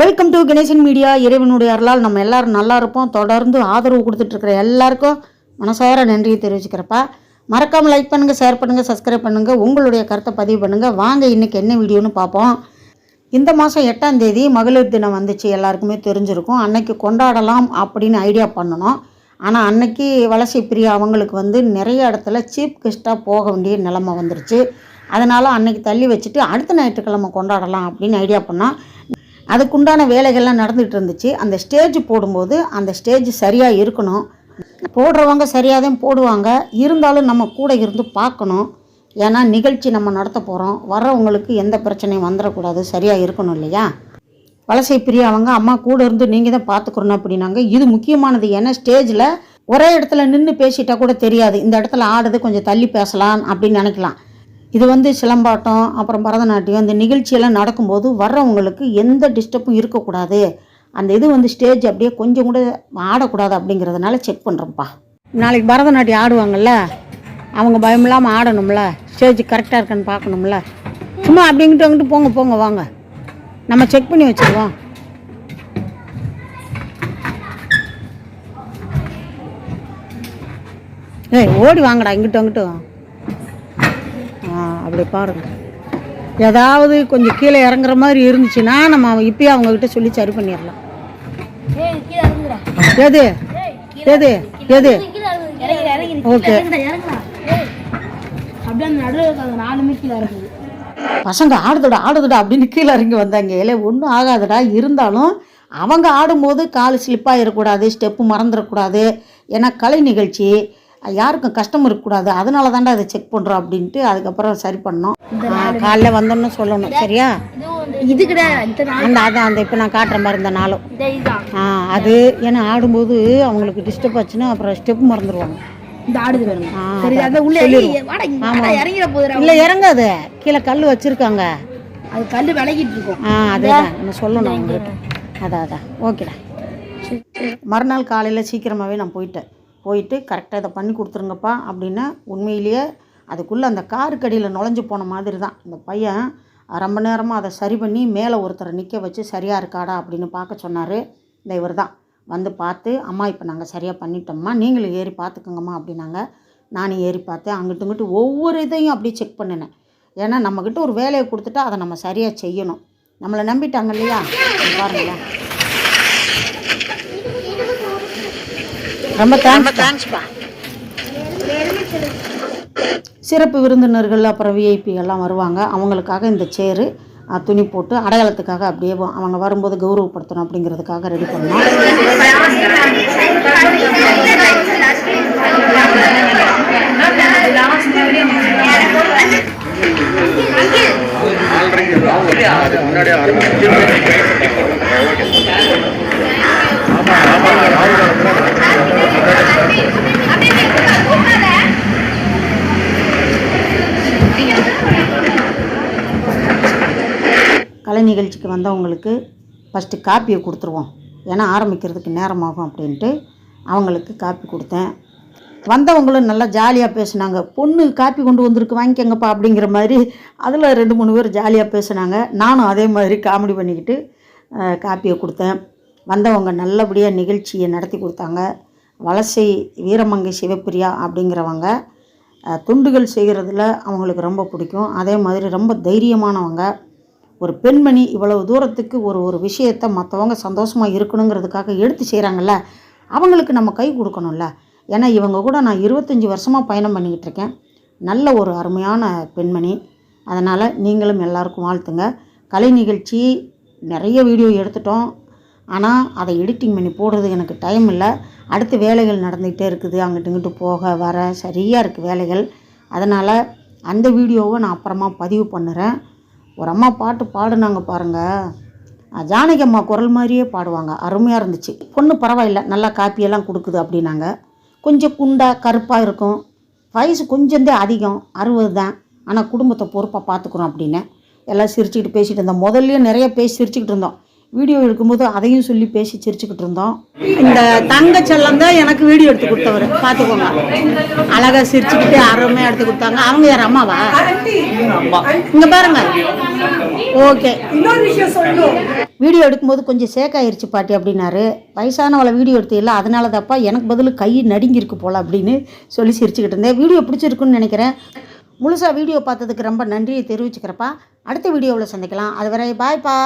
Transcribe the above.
Welcome to Ganesan media இறைவனுடைய அருளால் நம்ம எல்லாரும் நல்லா இருப்போம். தொடர்ந்து ஆதரவு கொடுத்துட்ருக்கிற எல்லாருக்கும் மனசார நன்றியை தெரிவிச்சுக்கிறப்பா. மறக்காமல் லைக் பண்ணுங்கள் ஷேர் பண்ணுங்கள் சப்ஸ்கிரைப் பண்ணுங்கள் உங்களுடைய கருத்தை பதிவு பண்ணுங்கள் வாங்க இன்றைக்கி என்ன வீடியோன்னு பார்ப்போம். இந்த மாதம் எட்டாம் தேதி மகளிர் தினம் வந்துச்சு எல்லாருக்குமே தெரிஞ்சிருக்கும். அன்னைக்கு கொண்டாடலாம் அப்படின்னு ஐடியா பண்ணணும். ஆனால் அன்னைக்கு வலசை பிரியா அவங்களுக்கு வந்து நிறைய இடத்துல சீப் கெஸ்ட்டாக போக வேண்டிய நிலமை வந்துருச்சு. அதனால் அன்னைக்கு தள்ளி வச்சுட்டு அடுத்த ஞாயிற்றுக்கிழமை கொண்டாடலாம் அப்படின்னு ஐடியா பண்ணால் அதுக்குண்டான வேலைகள்லாம் நடந்துகிட்டு இருந்துச்சு அந்த ஸ்டேஜ் போடும்போது அந்த ஸ்டேஜ் சரியாக இருக்கணும். போடுறவங்க சரியாக தான் போடுவாங்க. இருந்தாலும் நம்ம கூட இருந்து பார்க்கணும். ஏன்னா நிகழ்ச்சி நம்ம நடத்த போகிறோம் வர்றவங்களுக்கு எந்த பிரச்சனையும் வந்துடக்கூடாது. சரியாக இருக்கணும் இல்லையா? வலசை பிரியா அவங்க அம்மா கூட இருந்து நீங்கள் தான் பார்த்துக்கணும் அப்படின்னாங்க. இது முக்கியமானது. ஏன்னா ஸ்டேஜில் ஒரே இடத்துல நின்று பேசிட்டா கூட தெரியாது. இந்த இடத்துல ஆடுது கொஞ்சம் தள்ளி பேசலாம் அப்படின்னு நினைக்கலாம். இது வந்து சிலம்பாட்டம் அப்புறம் பரதநாட்டியம் இந்த நிகழ்ச்சியெல்லாம் நடக்கும்போது வர்றவங்களுக்கு எந்த டிஸ்டர்பும் இருக்கக்கூடாது. அந்த இது வந்து ஸ்டேஜ் அப்படியே கொஞ்சம் கூட ஆடக்கூடாது அப்படிங்கிறதுனால செக் பண்ணுறோம்ப்பா நாளைக்கு பரதநாட்டியம் ஆடுவாங்கள்ல அவங்க பயம் இல்லாமல் ஆடணும்ல ஸ்டேஜ் கரெக்டாக இருக்கான்னு பார்க்கணும்ல. சும்மா அப்படிங்கிட்டு அங்கிட்டு போங்க போங்க வாங்க. நம்ம செக் பண்ணி வச்சுருவோம். ஏய் ஓடி வாங்கடா இங்கிட்டு அங்கிட்டு ஆ அப்படி பாருங்க. ஏதாவது கொஞ்சம் கீழே இறங்குற மாதிரி இருந்துச்சுன்னா நம்ம இப்பயே அவங்கக்கிட்ட சொல்லி சரி பண்ணிடலாம். ஏய் கீழ இறங்குடா. எது? எது? எது? இறங்கி இறங்கி. ஓகே. பசங்க ஆடுதுடா ஆடுதுடா அப்படின்னு கீழே இறங்கி வந்தாங்க. இல்லை ஒன்றும் ஆகாதுடா. இருந்தாலும் அவங்க ஆடும்போது கால் ஸ்லிப்பாக இருக்கக்கூடாது ஸ்டெப்பு மறந்துடக்கூடாது. ஏன்னா கலை நிகழ்ச்சி. யாருக்கும் கஷ்டம் இருக்கக்கூடாது. அதனால தான்டா அதை செக் பண்ணுறோம் அப்படின்ட்டு அதுக்கப்புறம் சரி பண்ணோம். காலைல வந்தோன்னு சொல்லணும் சரியா? இது அந்த அதான் அந்த இப்போ நான் காட்டுற மாதிரி இந்த நாளும். ஆ அது ஏன்னா ஆடும்போது அவங்களுக்கு டிஸ்டர்ப் ஆச்சுன்னா அப்புறம் ஸ்டெப் மறந்துடுவாங்க இல்லை இறங்காது. கீழே கல் வச்சுருக்காங்க. அது விலகிட்டு இருக்கும். ஆ அதுதான். நம்ம சொல்லணும் அவங்ககிட்ட அதான் அதான். ஓகேடா. மறுநாள் காலையில் சீக்கிரமாகவே நான் போயிட்டேன். போயிட்டு கரெக்டாக இதை பண்ணி கொடுத்துருங்கப்பா அப்படின்னு உண்மையிலேயே அதுக்குள்ளே அந்த காருக்கடியில் நுழைஞ்சு போன மாதிரி தான் இந்த பையன் ரொம்ப நேரமாக அதை சரி பண்ணி மேலே ஒருத்தரை நிற்க வச்சு சரியாக இருக்காடா அப்படின்னு பார்க்க சொன்னார். இந்த இவர் தான் வந்து பார்த்து அம்மா இப்போ நாங்கள் சரியாக பண்ணிட்டோம்மா. நீங்களும் ஏறி பார்த்துக்கோங்கம்மா அப்படின்னாங்க. நானும் ஏறி பார்த்தேன். அங்கிட்டு இங்கிட்டு ஒவ்வொரு இதையும் அப்படியே செக் பண்ணினேன். ஏன்னா நம்மக்கிட்ட ஒரு வேலையை கொடுத்துட்டா அதை நம்ம சரியாக செய்யணும். நம்மளை நம்பிட்டாங்க இல்லையா? பாருங்களேன். ரொம்ப தேங்க்ஸ் தேங்க்ஸ்ப்பா சிறப்பு விருந்தினர்கள் அப்புறம் விஐபி எல்லாம் வருவாங்க. அவங்களுக்காக இந்த சேரு துணி போட்டு அடையாளத்துக்காக அப்படியே அவங்க வரும்போது கௌரவப்படுத்தணும் அப்படிங்கிறதுக்காக ரெடி பண்ணோம். முன்னாடியே கலை நிகழ்ச்சிக்கு வந்தவங்களுக்கு ஃபஸ்ட்டு காப்பியை கொடுத்துருவோம். ஏன்னா ஆரம்பிக்கிறதுக்கு நேரமாகும் அப்படின்ட்டு அவங்களுக்கு காப்பி கொடுத்தேன். வந்தவங்களும் நல்லா ஜாலியாக பேசுனாங்க. பொண்ணு காப்பி கொண்டு வந்திருக்கு வாங்கிக்கங்கப்பா அப்படிங்கிற மாதிரி அதில் ரெண்டு மூணு பேர் ஜாலியாக பேசினாங்க. நானும் அதே மாதிரி காமெடி பண்ணிக்கிட்டு காப்பியை கொடுத்தேன். வந்தவங்க நல்லபடியாக நிகழ்ச்சியை நடத்தி கொடுத்தாங்க. வலசை வீரமங்கை சிவப்பிரியா அப்படிங்கிறவங்க துண்டுகள் செய்கிறதுல அவங்களுக்கு ரொம்ப பிடிக்கும். அதே மாதிரி ரொம்ப தைரியமானவங்க. ஒரு பெண்மணி இவ்வளவு தூரத்துக்கு ஒரு ஒரு விஷயத்தை மற்றவங்க சந்தோஷமாக இருக்கணுங்கிறதுக்காக எடுத்து செய்கிறாங்கல்ல அவங்களுக்கு நம்ம கை கொடுக்கணும்ல. ஏன்னா இவங்க கூட நான் இருபத்தஞ்சி வருஷமாக பயணம் பண்ணிக்கிட்டு இருக்கேன். நல்ல ஒரு அருமையான பெண்மணி. அதனால் நீங்களும் எல்லாருக்கும் வாழ்த்துங்க. கலை நிகழ்ச்சி நிறைய வீடியோ எடுத்துட்டோம். ஆனால் அதை எடிட்டிங் பண்ணி போடுறதுக்கு எனக்கு டைம் இல்லை. அடுத்து வேலைகள் நடந்துக்கிட்டே இருக்குது. அங்கிட்டு இங்கிட்டு போக வர சரியாக இருக்குது வேலைகள். அதனால் அந்த வீடியோவை நான் அப்புறமா பதிவு பண்ணுறேன். ஒரு அம்மா பாட்டு பாடுனாங்க பாருங்கள் ஜானகி அம்மா குரல் மாதிரியே பாடுவாங்க. அருமையாக இருந்துச்சு. பொண்ணு பரவாயில்ல நல்லா காப்பியெல்லாம் கொடுக்குது அப்படின்னாங்க. கொஞ்சம் குண்டாக கருப்பாக இருக்கும். வயசு கொஞ்சந்தே அதிகம் அறுபது தான். ஆனால் குடும்பத்தை பொறுப்பாக பார்த்துக்குறோம் அப்படின்னு. எல்லாம் சிரிச்சுக்கிட்டு பேசிகிட்டு இருந்தோம். முதல்லையும் நிறைய பேசி சிரிச்சுக்கிட்டு இருந்தோம். வீடியோ எடுக்கும்போது அதையும் சொல்லி பேசி சிரிச்சுக்கிட்டு இருந்தோம். இந்த தங்க செல்லம் தான் எனக்கு வீடியோ எடுத்து கொடுத்தவர். பார்த்துக்கோங்க. அழகாக சிரிச்சுக்கிட்டு அருமையாக எடுத்து கொடுத்தாங்க. அவங்க யார்? அம்மாவா? இங்கே பாருங்க. ஓகே. இன்னொரு விஷயம் சொல்லணும். வீடியோ எடுக்கும்போது கொஞ்சம் சேக்காயிருச்சு பாட்டி அப்படின்னாரு. வயசானவளை வீடியோ எடுத்து இல்லை அதனால தப்பா எனக்கு பதில் கை நடுங்கியிருக்கு போல அப்படின்னு சொல்லி சிரிச்சுக்கிட்டு இருந்தேன். வீடியோ பிடிச்சிருக்குன்னு நினைக்கிறேன். முழுசாக வீடியோ பார்த்ததுக்கு ரொம்ப நன்றியை தெரிவிச்சுக்கிறப்பா. அடுத்த வீடியோவில் சந்திக்கலாம். அது வரை பாய்ப்பா